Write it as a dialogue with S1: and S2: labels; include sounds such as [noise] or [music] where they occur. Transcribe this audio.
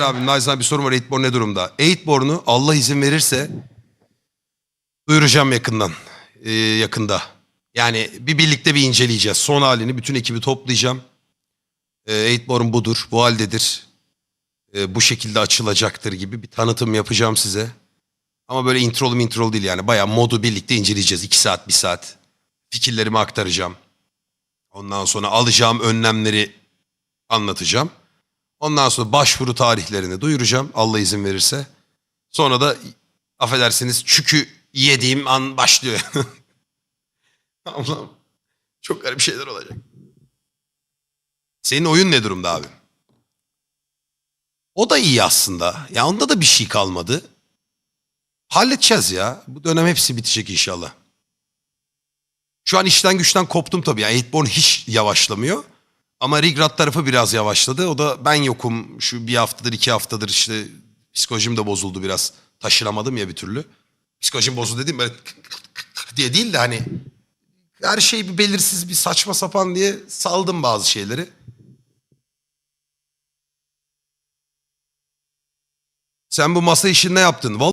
S1: Caner abi Naizan bir sorum var. Eightborn ne durumda? Eightborn'u Allah izin verirse duyuracağım yakından. Ee, yakında. Yani bir birlikte bir inceleyeceğiz. Son halini bütün ekibi toplayacağım. Ee, Eightborn budur, bu haldedir. Ee, bu şekilde açılacaktır gibi bir tanıtım yapacağım size. Ama böyle introlu introlu değil yani. Bayağı modu birlikte inceleyeceğiz. 2 saat, 1 saat. Fikirlerimi aktaracağım. Ondan sonra alacağım önlemleri anlatacağım. Ondan sonra başvuru tarihlerini duyuracağım Allah izin verirse. Sonra da affedersiniz çükü yediğim an başlıyor. [laughs] Allah'ım çok garip şeyler olacak. Senin oyun ne durumda abi? O da iyi aslında. Ya onda da bir şey kalmadı. Halledeceğiz ya. Bu dönem hepsi bitecek inşallah. Şu an işten güçten koptum tabii. Yani Eightborn hiç yavaşlamıyor. Ama Rigrat tarafı biraz yavaşladı. O da ben yokum. Şu bir haftadır iki haftadır işte psikolojim de bozuldu biraz. Taşınamadım ya bir türlü. Psikolojim bozuldu dediğim böyle diye değil de hani her şey bir belirsiz bir saçma sapan diye saldım bazı şeyleri. Sen bu masa işini ne yaptın? Vallahi